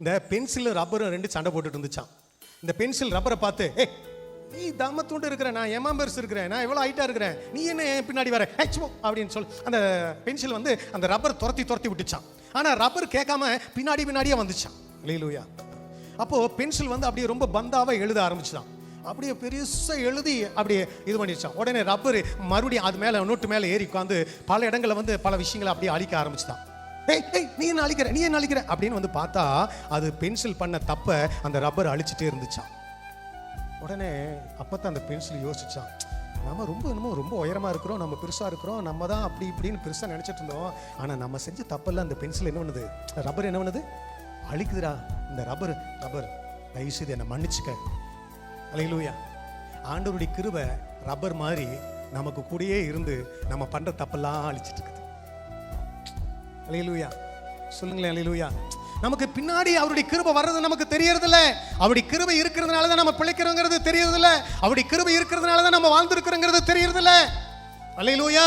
இந்த பென்சில் ரப்பரும் ரெண்டு சண்டை போட்டுட்டு இருந்துச்சான் இந்த பென்சில் ரப்பரை பார்த்து ஏ நீ தம்மத்தூண்டு இருக்கிற நான் எம்மா பெருசு இருக்கிறேன் நான் எவ்வளோ ஹைட்டாக இருக்கிறேன் நீ என்ன பின்னாடி வர? ஹெச்மோ அப்படின்னு சொல்லி அந்த பென்சில் வந்து அந்த ரப்பர் துரத்தி துரத்தி விட்டுச்சான் ஆனால் ரப்பர் கேட்காம பின்னாடி பின்னாடியே வந்துச்சான் லீலூயா அப்போது பென்சில் வந்து அப்படியே ரொம்ப பந்தாவாக எழுத ஆரம்பிச்சுதான். அப்படியே பெருசாக எழுதி அப்படியே இது பண்ணிடுச்சான் உடனே ரப்பர் மறுபடியும் அது மேலே நோட்டு மேலே ஏறி உட்காந்து பல இடங்களில் வந்து பல விஷயங்களை அப்படியே அழிக்க ஆரம்பிச்சுதான். ஏய் ஏய் நீ என்ன அழிக்கிற? நீ என்ன அழிக்கிற? அப்படின்னு வந்து பார்த்தா அது பென்சில் பண்ண தப்ப அந்த ரப்பர் அழிச்சிட்டே இருந்துச்சான் உடனே அப்போத்தான் அந்த பென்சில் யோசிச்சான் நம்ம ரொம்ப என்னமோ ரொம்ப உயரமா இருக்கிறோம். நம்ம பெருசா இருக்கிறோம். நம்ம தான் அப்படி இப்படின்னு பெருசா நினைச்சிட்டு இருந்தோம். ஆனா நம்ம செஞ்ச தப்பெல்லாம் அந்த பென்சில் என்ன பண்ணுது? ரப்பர் என்ன பண்ணுது? அழிக்குதுடா. இந்த ரப்பர் ரப்பர் தயவுசெய்து என்னை மன்னிச்சுக்க. அலையிலூயா ஆண்டவருடைய கிருவை ரப்பர் மாதிரி நமக்கு கூடயே இருந்து நம்ம பண்ணுற தப்பெல்லாம் அழிச்சிட்டு இருக்குது. அலையலூயா சொல்லுங்களேன் அலையலூயா நமக்கு பின்னாடி அவருடைய கிருபை வர்றது நமக்கு தெரியறதில்ல. அவருடைய கிருபை இருக்கிறதுனால தான் நம்ம பிழைக்கிறோங்கிறது தெரியறதில்ல. அவருடைய கிருபை இருக்கிறதுனால தான் நம்ம வாழ்ந்துருக்கிறோங்கிறது தெரியறதில்ல. அலையலூயா